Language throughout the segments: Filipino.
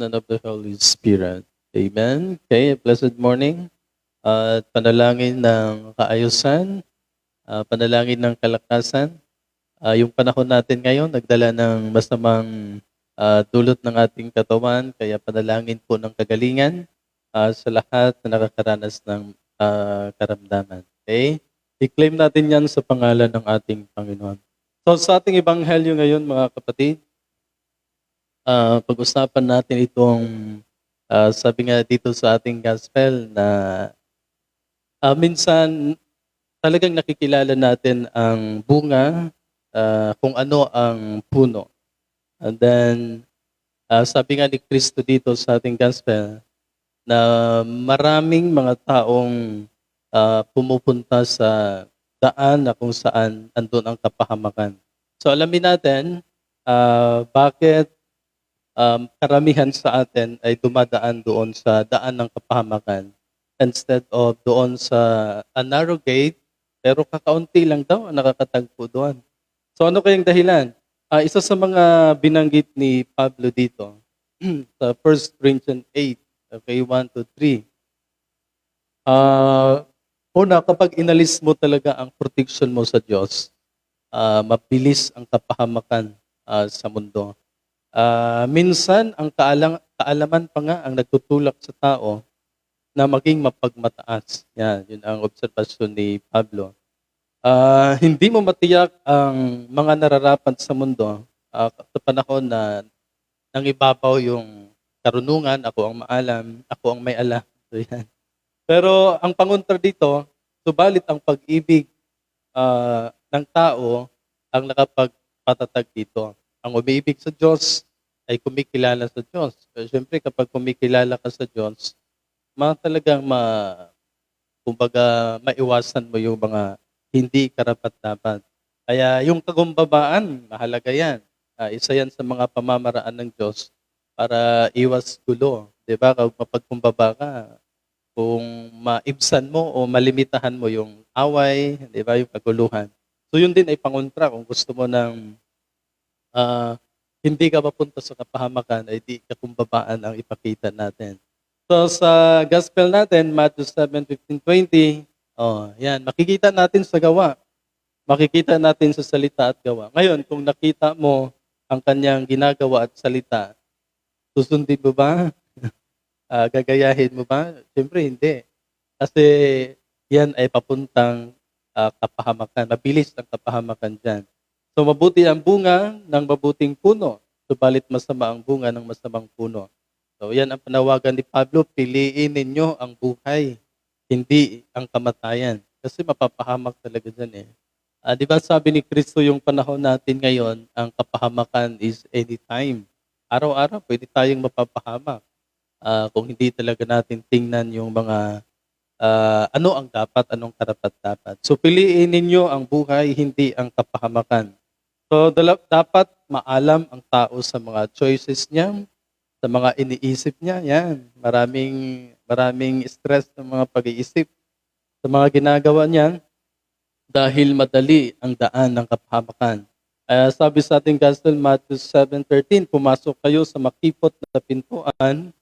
And of the Holy Spirit. Amen. Okay, blessed morning. At panalangin ng kaayusan, ah, panalangin ng kalakasan. Ah, yung panahon natin ngayon, nagdala ng masamang ah, dulot ng ating katawan, kaya panalangin po ng kagalingan ah, sa lahat na nakakaranas ng ah, karamdaman. Okay? I-claim natin yan sa pangalan ng ating Panginoon. So sa ating ebanghelyo ngayon, mga kapatid, ah, pag-usapan natin itong ah, sabi nga dito sa ating gospel na ah, minsan talagang nakikilala natin ang bunga, ah, kung ano ang puno. And then, ah, sabi nga ni Kristo dito sa ating gospel, na maraming mga taong ah, pumupunta sa daan na kung saan andun ang kapahamakan. So alamin natin ah, bakit um, karamihan sa atin ay dumadaan doon sa daan ng kapahamakan instead of doon sa a narrow gate, pero kakaunti lang daw ang nakakatagpo doon. So ano kayang dahilan? Ah, isa sa mga binanggit ni Pablo dito sa 1 Corinthians 8, okay, 1 to 3. Ah, una, kapag inalis mo talaga ang protection mo sa Diyos, ah, mabilis ang kapahamakan ah, sa mundo. Ah, minsan, ang kaalang, kaalaman pa nga ang nagtutulak sa tao na maging mapagmataas. Yan, yun ang obserbasyon ni Pablo. Ah, hindi mo matiyak ang mga nararapat sa mundo ah, sa panahon na nangibabaw yung karunungan, ako ang maalam, ako ang may alam. So, yan. Pero ang pangontra dito, subalit ang pag-ibig ah, ng tao ang nakapagpatatag dito. Ang umiibig sa Diyos ay kumikilala sa Diyos. Pero syempre kapag kumikilala ka sa Diyos, ma talagang ma kumbaga maiwasan mo yung mga hindi karapat-dapat. Kaya yung kagumbabaan, mahalaga yan. Ah, isa yan sa mga pamamaraan ng Diyos para iwas gulo. 'Di ba? Kapag mapagkumbaba ka, kung maibsan mo o malimitahan mo yung away, 'di ba, yung kaguluhan. So yun din ay pangontra kung gusto mo ng ah, hindi ka mapunta sa kapahamakan ay di kakumbabaan ang ipakita natin. So sa gospel natin, Matthew 7, 15, 20, oh, yan, makikita natin sa gawa. Makikita natin sa salita at gawa. Ngayon, kung nakita mo ang kanyang ginagawa at salita, susundin mo ba? Ah, gagayahin mo ba? Siyempre, hindi. Kasi yan ay papuntang ah, kapahamakan. Mabilis ang kapahamakan dyan. So mabuti ang bunga ng mabuting puno, subalit masama ang bunga ng masamang puno. So yan ang panawagan ni Pablo, piliin ninyo ang buhay, hindi ang kamatayan. Kasi mapapahamak talaga dyan eh. Ah, di ba sabi ni Kristo yung panahon natin ngayon, ang kapahamakan is anytime. Araw-araw pwede tayong mapapahamak. Ah, kung hindi talaga natin tingnan yung mga ah, ano ang dapat, anong karapat-dapat. So piliin ninyo ang buhay, hindi ang kapahamakan. So dapat maalam ang tao sa mga choices niya, sa mga iniisip niya. Yan, maraming maraming stress ng mga pag-iisip sa mga ginagawa niya dahil madali ang daan ng kapahamakan. Kaya sabi sa ating gospel, Matthew 7.13, pumasok kayo sa makipot na pintuan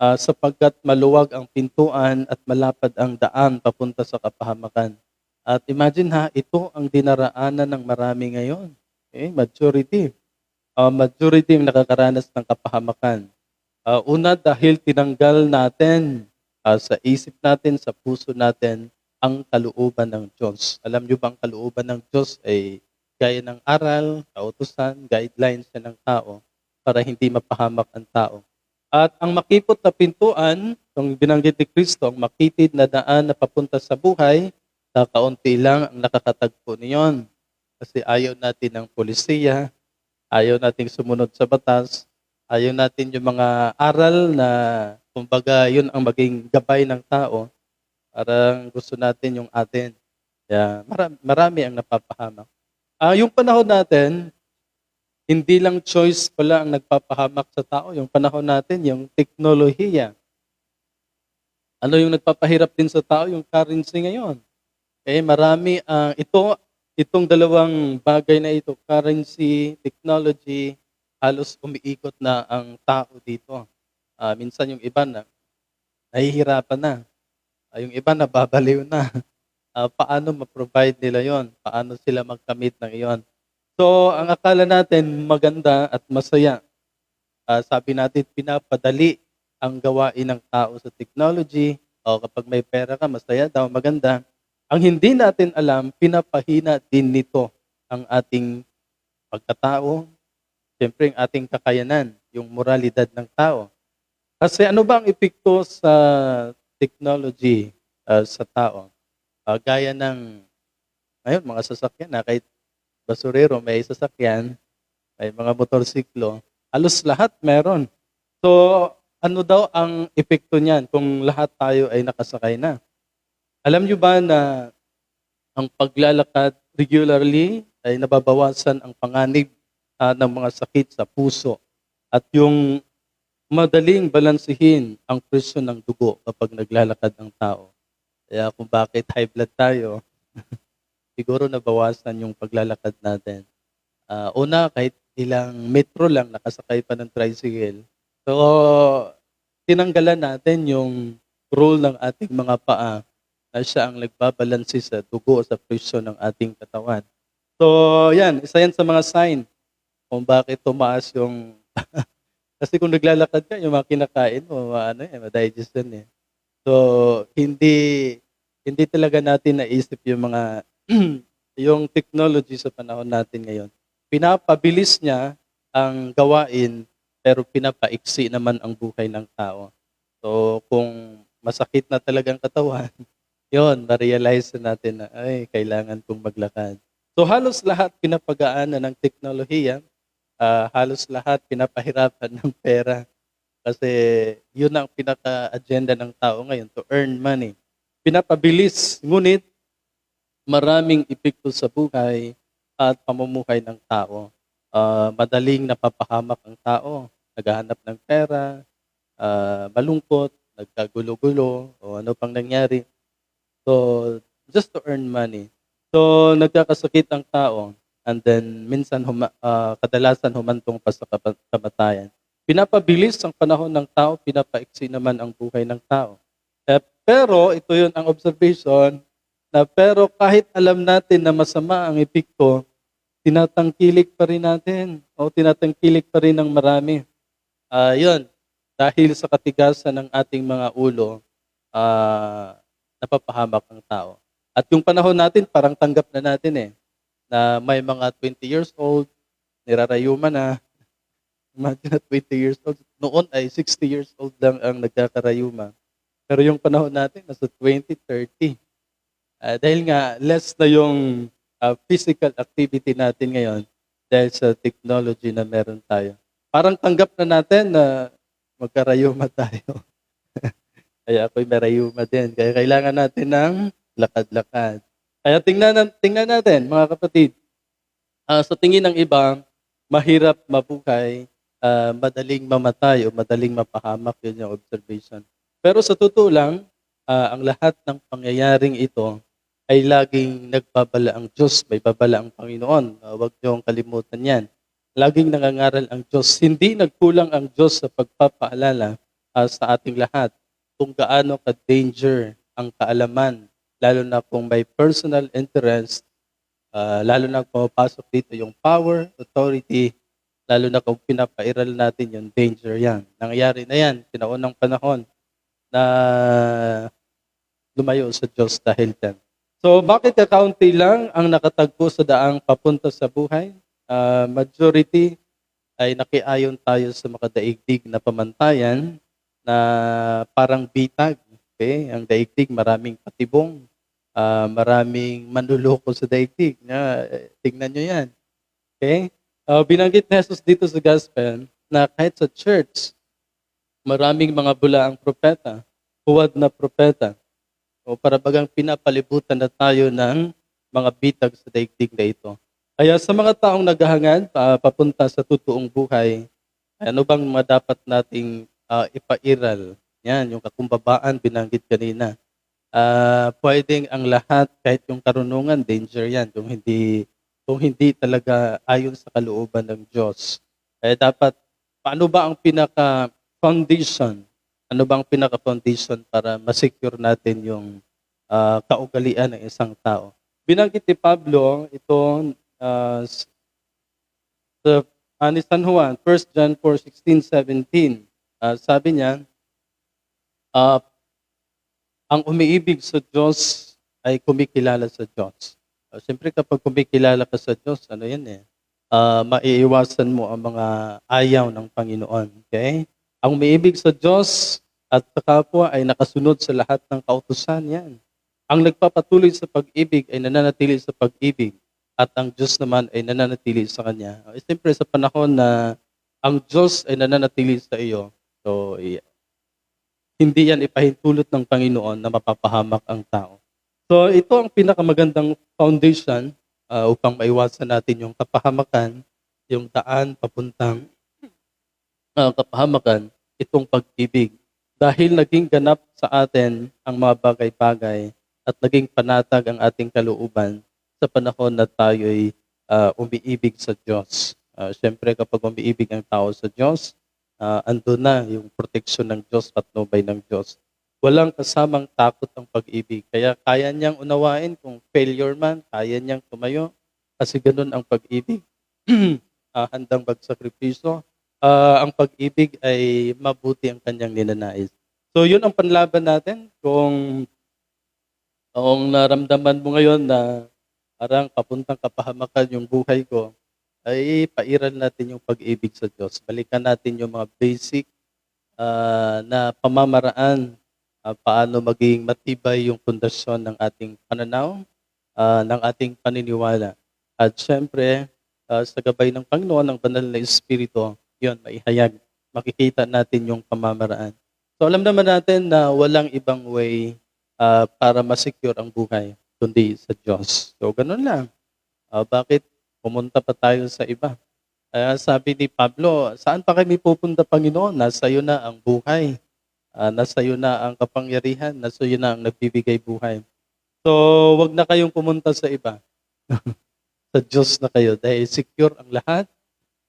ah, sapagkat maluwag ang pintuan at malapad ang daan papunta sa kapahamakan. At imagine ha, ito ang dinaraanan ng marami ngayon. Okay? Majority. Ah, majority ang nakakaranas ng kapahamakan. Ah, una dahil tinanggal natin ah, sa isip natin, sa puso natin, ang kalooban ng Diyos. Alam niyo ba ang kalooban ng Diyos ay gaya ng aral, kautusan, guidelines niya ng tao para hindi mapahamak ang tao. At ang makipot na pintuan, itong binanggit ni Kristo, ang makitid na daan na papunta sa buhay, kakaunti lang ang nakakatagpo niyon. Kasi ayaw natin ng polisiya, ayaw nating sumunod sa batas, ayaw natin yung mga aral na kumbaga yun ang maging gabay ng tao. Parang gusto natin yung atin. Kaya marami, marami ang napapahamak. Ah, yung panahon natin, hindi lang choice pala ang nagpapahamak sa tao. Yung panahon natin, yung teknolohiya. Ano yung nagpapahirap din sa tao? Yung currency ngayon. Eh, marami ang ito itong dalawang bagay na ito, currency, technology, halos umiikot na ang tao dito. Ah, minsan yung iba na nahihirapan na. Ah, yung iba nababaliw na. Ah, paano ma-provide nila yon? Paano sila magkamit ng iyon? So, ang akala natin maganda at masaya. Ah, sabi natin, pinapadali ang gawain ng tao sa technology. O kapag may pera ka, masaya daw, maganda. Ang hindi natin alam, pinapahina din nito ang ating pagkatao, siyempre ang ating kakayanan, yung moralidad ng tao. Kasi ano ba ang epekto sa technology ah, sa tao? Ah, gaya ng, ngayon, mga sasakyan na kahit basurero may sasakyan, may mga motorsiklo, halos lahat meron. So, ano daw ang epekto niyan kung lahat tayo ay nakasakay na? Alam niyo ba na ang paglalakad regularly ay nababawasan ang panganib ah, ng mga sakit sa puso at yung madaling balansihin ang presyon ng dugo kapag naglalakad ang tao. Kaya kung bakit high blood tayo, siguro nabawasan yung paglalakad natin. Ah, una, kahit ilang metro lang nakasakay pa ng tricycle. So, tinanggalan natin yung role ng ating mga paa na siya ang nagbabalansi sa dugo sa presyon ng ating katawan. So, yan, isa yan sa mga sign kung bakit tumaas yung... Kasi kung naglalakad ka, yung mga kinakain mo, ano eh, ma-digest yan eh. So, hindi hindi talaga natin naisip yung mga yung technology sa panahon natin ngayon. Pinapabilis niya ang gawain pero pinapaiksi naman ang buhay ng tao. So, kung masakit na talagang katawan, yon ma-realize na natin na, ay, kailangan kong maglakad. So, halos lahat pinapagaanan ng teknolohiya, ah, halos lahat pinapahirapan ng pera. Kasi yun ang pinaka-agenda ng tao ngayon, to earn money. Pinapabilis, ngunit maraming epekto sa buhay at pamumuhay ng tao. Ah, madaling napapahamak ang tao, naghahanap ng pera, ah, malungkot, nagkagulo-gulo, o ano pang nangyari. So, just to earn money. So, nagkakasakit ang tao, and then minsan, huma, ah, kadalasan humantong pa sa kamatayan. Pinapabilis ang panahon ng tao, pinapaiksi naman ang buhay ng tao. Eh, pero, ito yun ang observation, na pero kahit alam natin na masama ang epekto, tinatangkilik pa rin natin o tinatangkilik pa rin ng marami. Ah, yun, dahil sa katigasan ng ating mga ulo, ah, napapahamak ang tao. At yung panahon natin, parang tanggap na natin eh, na may mga 20 years old, nirarayuma na, imagine na 20 years old, noon ay 60 years old lang ang nagkakarayuma. Pero yung panahon natin, nasa 20, 30. Ah, dahil nga, less na yung ah, physical activity natin ngayon dahil sa technology na meron tayo. Parang tanggap na natin na magkarayuma tayo. Kaya ako'y marayuma din. Kaya kailangan natin ng lakad-lakad. Kaya tingnan, tingnan natin, mga kapatid. Ah, sa tingin ng iba, mahirap mabuhay, ah, madaling mamatay o madaling mapahamak. Yun yung observation. Pero sa totoo lang, ah, ang lahat ng pangyayaring ito ay laging nagbabala ang Diyos, may babala ang Panginoon. Uh, huwag niyong kalimutan yan. Laging nangangaral ang Diyos. Hindi nagkulang ang Diyos sa pagpapaalala uh, sa ating lahat kung gaano ka-danger ang kaalaman, lalo na kung may personal interest, uh, lalo na kung pumapasok dito yung power, authority, lalo na kung pinapairal natin yung danger yan. Nangyayari na yan, sinaunang panahon na lumayo sa Diyos dahil yan. So, bakit kakaunti lang ang nakatagpo sa daang papunta sa buhay? Ah, majority ay nakiayon tayo sa makadaigdig na pamantayan na parang bitag. Okay? Ang daigdig, maraming patibong, ah, maraming manluloko sa daigdig. Na, eh, tingnan nyo yan. Okay? Ah, binanggit ni Jesus dito sa gospel na kahit sa church, maraming mga bulaang propeta, huwad na propeta, o para bagang pinapalibutan na tayo ng mga bitag sa daigdig na ito. Kaya sa mga taong naghahangad pa, papunta sa totoong buhay, ano bang dapat nating ah, ipairal? Yan, yung kakumbabaan, binanggit kanina. Ah, pwedeng ang lahat, kahit yung karunungan, danger yan. Kung hindi, kung hindi talaga ayon sa kalooban ng Diyos. Kaya dapat, paano ba ang pinaka foundation. Ano bang pinaka-foundation para ma-secure natin yung ah, kaugalian ng isang tao? Binanggit ni Pablo ito s- sa ni San Juan, 1 John 4, 16, 17. Ah, sabi niya, ah, ang umiibig sa Diyos ay kumikilala sa Diyos. Uh, Siyempre kapag kumikilala ka sa Diyos, ano yan eh, ah, maiiwasan mo ang mga ayaw ng Panginoon. Okay? Ang umiibig sa Diyos at sa kapwa ay nakasunod sa lahat ng kautusan yan. Ang nagpapatuloy sa pag-ibig ay nananatili sa pag-ibig at ang Diyos naman ay nananatili sa Kanya. Uh, Siyempre sa panahon na ang Diyos ay nananatili sa iyo, so i- hindi yan ipahintulot ng Panginoon na mapapahamak ang tao. So ito ang pinakamagandang foundation uh, upang maiwasan natin yung kapahamakan, yung daan papuntang uh, kapahamakan, itong pag-ibig. Dahil naging ganap sa atin ang mga bagay-bagay at naging panatag ang ating kalooban sa panahon na tayo'y uh, umiibig sa Diyos. Uh, Siyempre kapag umiibig ang tao sa Diyos, uh, andun na yung proteksyon ng Diyos at nobay ng Diyos. Walang kasamang takot ang pag-ibig. Kaya kaya niyang unawain kung failure man, kaya niyang tumayo. Kasi ganun ang pag-ibig. Ah, handang magsakripisyo. Ah, ang pag-ibig ay mabuti ang kanyang ninanais. So yun ang panlaban natin. Kung, kung naramdaman mo ngayon na parang papuntang kapahamakan yung buhay ko, ay pairal natin yung pag-ibig sa Diyos. Balikan natin yung mga basic ah, na pamamaraan ah, paano maging matibay yung pundasyon ng ating pananaw, ah, ng ating paniniwala. At syempre, ah, sa gabay ng Panginoon, ng banal na Espiritu, yun, maihayag. Makikita natin yung pamamaraan. So alam naman natin na walang ibang way ah, para masecure ang buhay, kundi sa Diyos. So ganun lang. Ah, bakit pumunta pa tayo sa iba? Kaya sabi ni Pablo, saan pa kami pupunta, Panginoon? Nasa iyo na ang buhay. Ah, nasa iyo na ang kapangyarihan. Nasa iyo na ang nagbibigay buhay. So, wag na kayong pumunta sa iba. sa Diyos na kayo dahil secure ang lahat.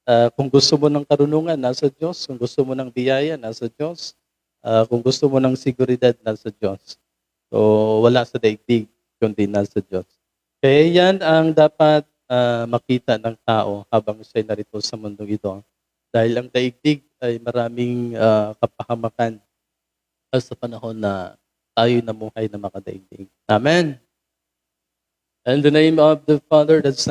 Ah, kung gusto mo ng karunungan, nasa Diyos. Kung gusto mo ng biyaya, nasa Diyos. Ah, kung gusto mo ng seguridad, nasa Diyos. So, wala sa daigdig, kundi nasa Diyos. Kaya yan ang dapat ah, makita ng tao habang siya'y narito sa mundong ito. Dahil ang daigdig ay maraming ah, kapahamakan ah, sa panahon na tayo namuhay na makadaigdig. Amen. In the name of the Father, the Son,